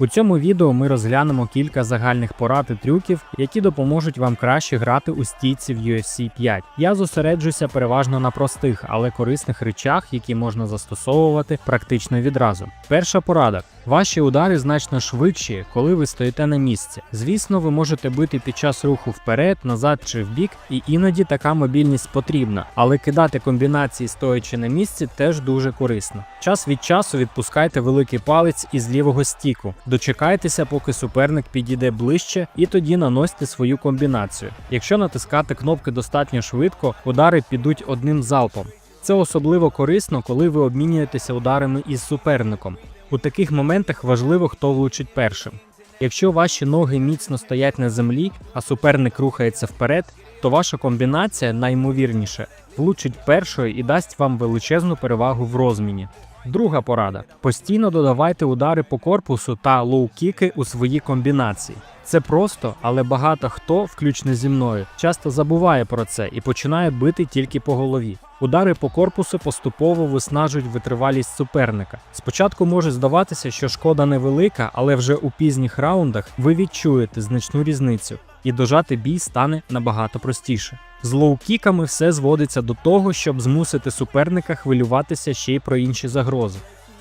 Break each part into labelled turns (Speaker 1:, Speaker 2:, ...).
Speaker 1: У цьому відео ми розглянемо кілька загальних порад і трюків, які допоможуть вам краще грати у стійці в UFC 5. Я зосереджуся переважно на простих, але корисних речах, які можна застосовувати практично відразу. Перша порада: ваші удари значно швидші, коли ви стоїте на місці. Звісно, ви можете бити під час руху вперед, назад чи вбік, і іноді така мобільність потрібна, але кидати комбінації стоячи на місці теж дуже корисно. Час від часу відпускайте великий палець із лівого стіку. Дочекайтеся, поки суперник підійде ближче, і тоді наносьте свою комбінацію. Якщо натискати кнопки достатньо швидко, удари підуть одним залпом. Це особливо корисно, коли ви обмінюєтеся ударами із суперником. У таких моментах важливо, хто влучить першим. Якщо ваші ноги міцно стоять на землі, а суперник рухається вперед, то ваша комбінація наймовірніше влучить першою і дасть вам величезну перевагу в розміні. Друга порада: постійно додавайте удари по корпусу та лоу-кіки у свої комбінації. Це просто, але багато хто, включно зі мною, часто забуває про це і починає бити тільки по голові. Удари по корпусу поступово виснажують витривалість суперника. Спочатку може здаватися, що шкода невелика, але вже у пізніх раундах ви відчуєте значну різницю, і дожати бій стане набагато простіше. З лоу-кіками все зводиться до того, щоб змусити суперника хвилюватися ще й про інші загрози.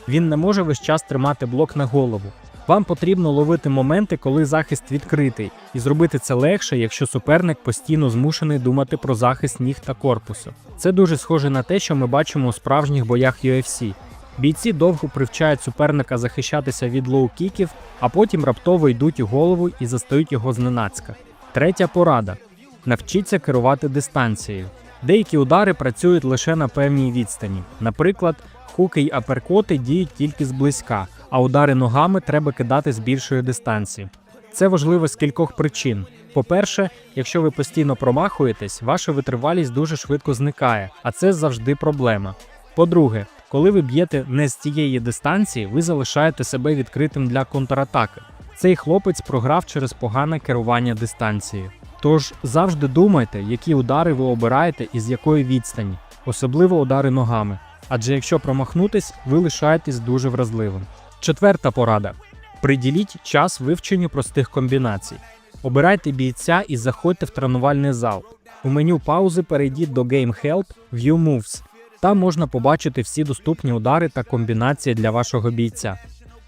Speaker 1: Він не може весь час тримати блок на голову. Вам потрібно ловити моменти, коли захист відкритий, і зробити це легше, якщо суперник постійно змушений думати про захист ніг та корпусу. Це дуже схоже на те, що ми бачимо у справжніх боях UFC. Бійці довго привчають суперника захищатися від лоу-кіків, а потім раптово йдуть у голову і застають його зненацька. Третя порада: навчіться керувати дистанцією. Деякі удари працюють лише на певній відстані. Наприклад, хуки й аперкоти діють тільки зблизька, а удари ногами треба кидати з більшої дистанції. Це важливо з кількох причин. По-перше, якщо ви постійно промахуєтесь, ваша витривалість дуже швидко зникає, а це завжди проблема. По-друге, коли ви б'єте не з цієї дистанції, ви залишаєте себе відкритим для контратаки. Цей хлопець програв через погане керування дистанцією. Тож завжди думайте, які удари ви обираєте і з якої відстані, особливо удари ногами. Адже якщо промахнутись, ви лишаєтесь дуже вразливим. Четверта порада: приділіть час вивченню простих комбінацій. Обирайте бійця і заходьте в тренувальний зал. У меню паузи перейдіть до Game Help View Moves. Там можна побачити всі доступні удари та комбінації для вашого бійця.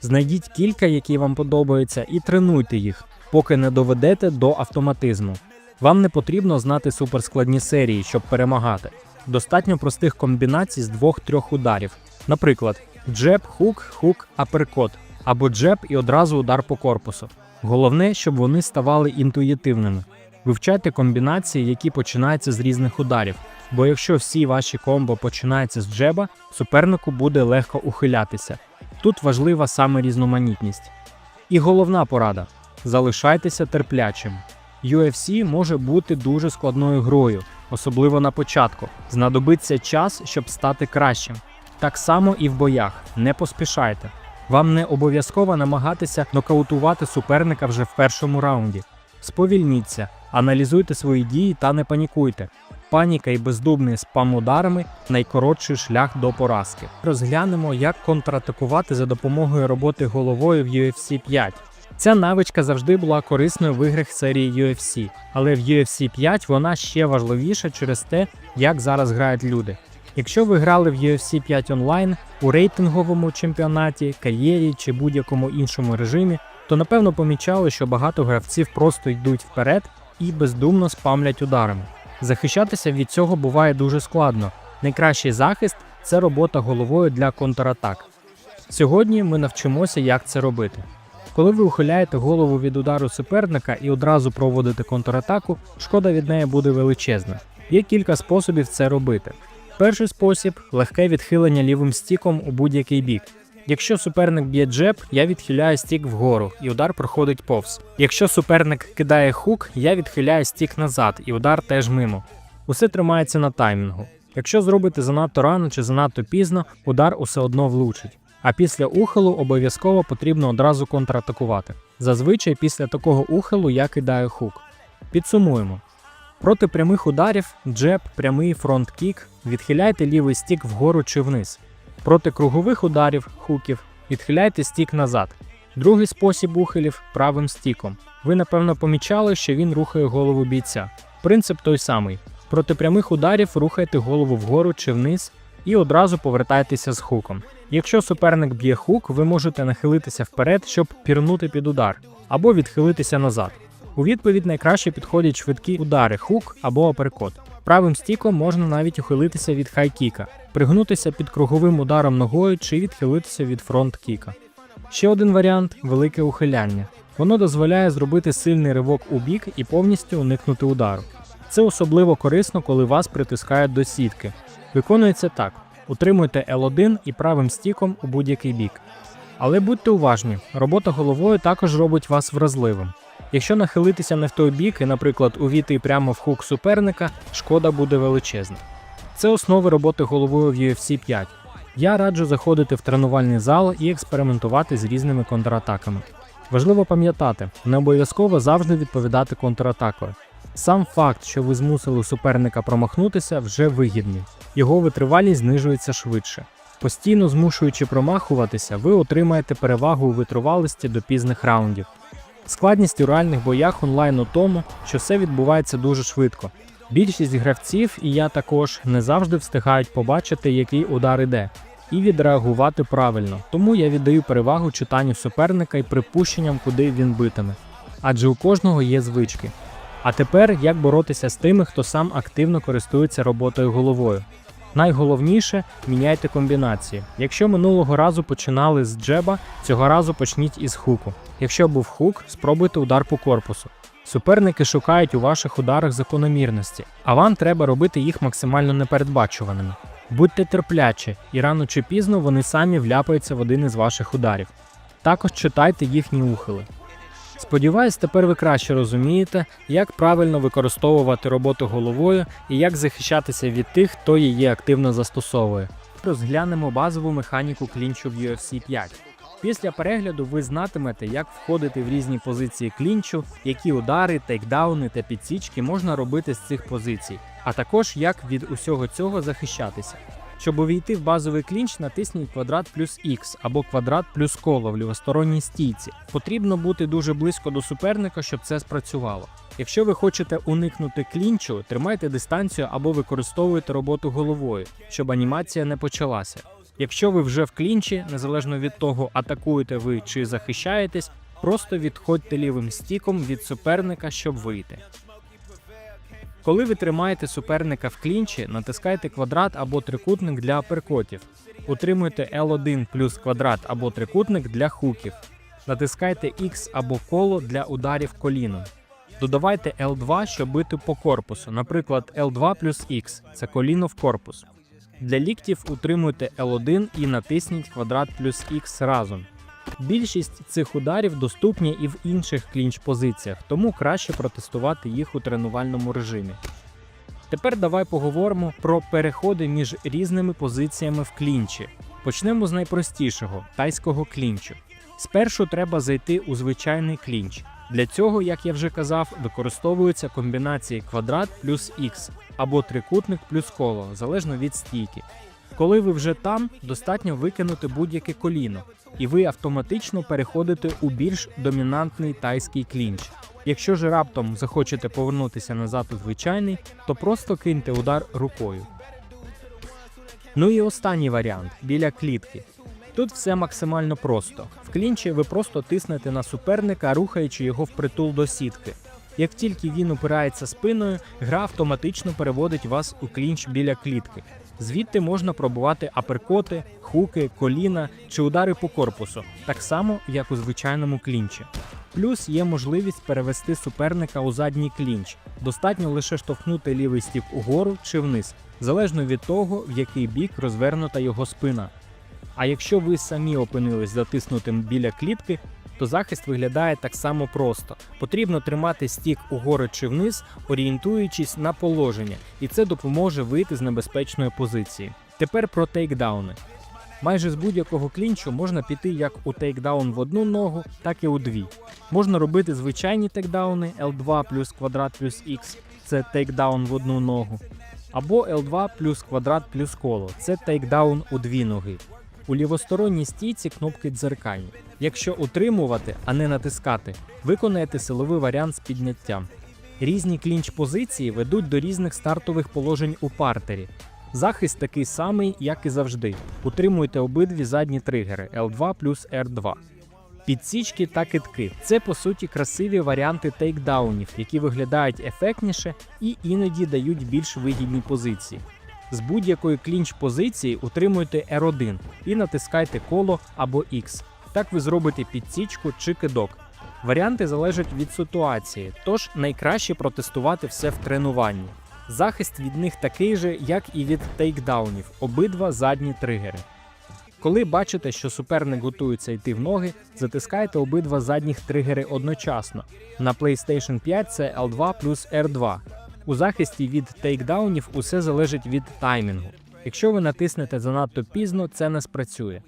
Speaker 1: Знайдіть кілька, які вам подобаються, і тренуйте їх, поки не доведете до автоматизму. Вам не потрібно знати суперскладні серії, щоб перемагати. Достатньо простих комбінацій з двох-трьох ударів. Наприклад, джеб, хук, хук, аперкот або джеб і одразу удар по корпусу. Головне, щоб вони ставали інтуїтивними. Вивчайте комбінації, які починаються з різних ударів. Бо якщо всі ваші комбо починаються з джеба, супернику буде легко ухилятися. Тут важлива саме різноманітність. І головна порада: залишайтеся терплячим. UFC може бути дуже складною грою, особливо на початку. Знадобиться час, щоб стати кращим. Так само і в боях. Не поспішайте. Вам не обов'язково намагатися нокаутувати суперника вже в першому раунді. Сповільніться, аналізуйте свої дії та не панікуйте. Паніка і бездумний спам ударами найкоротший шлях до поразки. Розглянемо, як контратакувати за допомогою роботи головою в UFC 5. Ця навичка завжди була корисною в іграх серії UFC, але в UFC 5 вона ще важливіша через те, як зараз грають люди. Якщо ви грали в UFC 5 онлайн у рейтинговому чемпіонаті, кар'єрі чи будь-якому іншому режимі, то напевно помічали, що багато гравців просто йдуть вперед і бездумно спамлять ударами. Захищатися від цього буває дуже складно. Найкращий захист це робота головою для контратак. Сьогодні ми навчимося, як це робити. Коли ви ухиляєте голову від удару суперника і одразу проводите контратаку, шкода від неї буде величезна. Є кілька способів це робити. Перший спосіб легке відхилення лівим стіком у будь-який бік. Якщо суперник б'є джеб, я відхиляю стік вгору, і удар проходить повз. Якщо суперник кидає хук, я відхиляю стік назад, і удар теж мимо. Усе тримається на таймінгу. Якщо зробите занадто рано чи занадто пізно, удар усе одно влучить. А після ухилу обов'язково потрібно одразу контратакувати. Зазвичай після такого ухилу я кидаю хук. Підсумуємо. Проти прямих ударів, джеб, прямий фронт-кік, відхиляйте лівий стік вгору чи вниз. Проти кругових ударів, хуків, відхиляйте стік назад. Другий спосіб ухилів правим стіком. Ви напевно помічали, що він рухає голову бійця. Принцип той самий. Проти прямих ударів рухайте голову вгору чи вниз і одразу повертайтеся з хуком. Якщо суперник б'є хук, ви можете нахилитися вперед, щоб пірнути під удар, або відхилитися назад. У відповідь найкраще підходять швидкі удари хук або аперкот. Правим стіком можна навіть ухилитися від хайкіка, пригнутися під круговим ударом ногою чи відхилитися від фронт-кіка. Ще один варіант велике ухиляння. Воно дозволяє зробити сильний ривок у бік і повністю уникнути удару. Це особливо корисно, коли вас притискають до сітки. Виконується так: утримуйте L1 і правим стіком у будь-який бік. Але будьте уважні, робота головою також робить вас вразливим. Якщо нахилитися не в той бік і, наприклад, увійти прямо в хук суперника, шкода буде величезна. Це основи роботи головою в UFC 5. Я раджу заходити в тренувальний зал і експериментувати з різними контратаками. Важливо пам'ятати, не обов'язково завжди відповідати контратакою. Сам факт, що ви змусили суперника промахнутися, вже вигідний. Його витривалість знижується швидше. Постійно змушуючи промахуватися, ви отримаєте перевагу у витривалості до пізних раундів. Складність у реальних боях онлайн у тому, що все відбувається дуже швидко. Більшість гравців, і я також, не завжди встигають побачити, який удар іде, і відреагувати правильно. Тому я віддаю перевагу читанню суперника і припущенням, куди він битиме. Адже у кожного є звички. А тепер як боротися з тими, хто сам активно користується роботою головою. Найголовніше міняйте комбінації. Якщо минулого разу починали з джеба, цього разу почніть із хуку. Якщо був хук, спробуйте удар по корпусу. Суперники шукають у ваших ударах закономірності, а вам треба робити їх максимально непередбачуваними. Будьте терплячі, і рано чи пізно вони самі вляпаються в один із ваших ударів. Також читайте їхні ухили. Сподіваюсь, тепер ви краще розумієте, як правильно використовувати роботу головою і як захищатися від тих, хто її активно застосовує. Розглянемо базову механіку клінчу в UFC 5. Після перегляду ви знатимете, як входити в різні позиції клінчу, які удари, тейкдауни та підсічки можна робити з цих позицій, а також як від усього цього захищатися. Щоб увійти в базовий клінч, натисніть квадрат плюс X або квадрат плюс коло в лівосторонній стійці. Потрібно бути дуже близько до суперника, щоб це спрацювало. Якщо ви хочете уникнути клінчу, тримайте дистанцію або використовуйте роботу головою, щоб анімація не почалася. Якщо ви вже в клінчі, незалежно від того, атакуєте ви чи захищаєтесь, просто відходьте лівим стіком від суперника, щоб вийти. Коли ви тримаєте суперника в клінчі, натискайте квадрат або трикутник для аперкотів. Утримуйте L1 плюс квадрат або трикутник для хуків. Натискайте X або коло для ударів коліном. Додавайте L2, щоб бити по корпусу, наприклад, L2 плюс X це коліно в корпус. Для ліктів утримуйте L1 і натисніть квадрат плюс X разом. Більшість цих ударів доступні і в інших клінч-позиціях, тому краще протестувати їх у тренувальному режимі. Тепер давай поговоримо про переходи між різними позиціями в клінчі. Почнемо з найпростішого тайського клінчу. Спершу треба зайти у звичайний клінч. Для цього, як я вже казав, використовуються комбінації квадрат плюс Х або трикутник плюс коло, залежно від стійки. Коли ви вже там, достатньо викинути будь-яке коліно, і ви автоматично переходите у більш домінантний тайський клінч. Якщо ж раптом захочете повернутися назад у звичайний, то просто киньте удар рукою. Ну і останній варіант біля клітки. Тут все максимально просто. В клінчі ви просто тиснете на суперника, рухаючи його впритул до сітки. Як тільки він упирається спиною, гра автоматично переводить вас у клінч біля клітки. Звідти можна пробувати аперкоти, хуки, коліна чи удари по корпусу, так само як у звичайному клінчі. Плюс є можливість перевести суперника у задній клінч. Достатньо лише штовхнути лівий стік угору чи вниз, залежно від того, в який бік розвернута його спина. А якщо ви самі опинились затиснутим біля клітки, то захист виглядає так само просто. Потрібно тримати стік угору чи вниз, орієнтуючись на положення, і це допоможе вийти з небезпечної позиції. Тепер про тейкдауни. Майже з будь-якого клінчу можна піти як у тейкдаун в одну ногу, так і у дві. Можна робити звичайні тейкдауни L2 плюс квадрат плюс X, це тейкдаун в одну ногу. Або L2 плюс квадрат плюс коло, це тейкдаун у дві ноги. У лівосторонній стійці кнопки дзеркальні. Якщо утримувати, а не натискати, виконаєте силовий варіант з підняттям. Різні клінч позиції ведуть до різних стартових положень у партері. Захист такий самий, як і завжди. Утримуйте обидві задні тригери L2 плюс R2. Підсічки та китки це по суті красиві варіанти тейкдаунів, які виглядають ефектніше і іноді дають більш вигідні позиції. З будь-якої клінч позиції утримуйте R1 і натискайте коло або X. Так ви зробите підсічку чи кидок. Варіанти залежать від ситуації, тож найкраще протестувати все в тренуванні. Захист від них такий же, як і від тейкдаунів, обидва задні тригери. Коли бачите, що суперник готується йти в ноги, затискайте обидва задніх тригери одночасно. На PlayStation 5 це L2 плюс R2. У захисті від тейкдаунів усе залежить від таймінгу. Якщо ви натиснете занадто пізно, це не спрацює.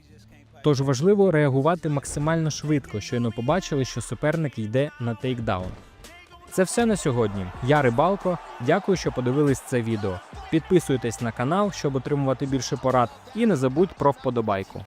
Speaker 1: Тож важливо реагувати максимально швидко, щойно побачили, що суперник йде на тейкдаун. Це все на сьогодні. Я Рибалко. Дякую, що подивились це відео. Підписуйтесь на канал, щоб отримувати більше порад, і не забудь про вподобайку.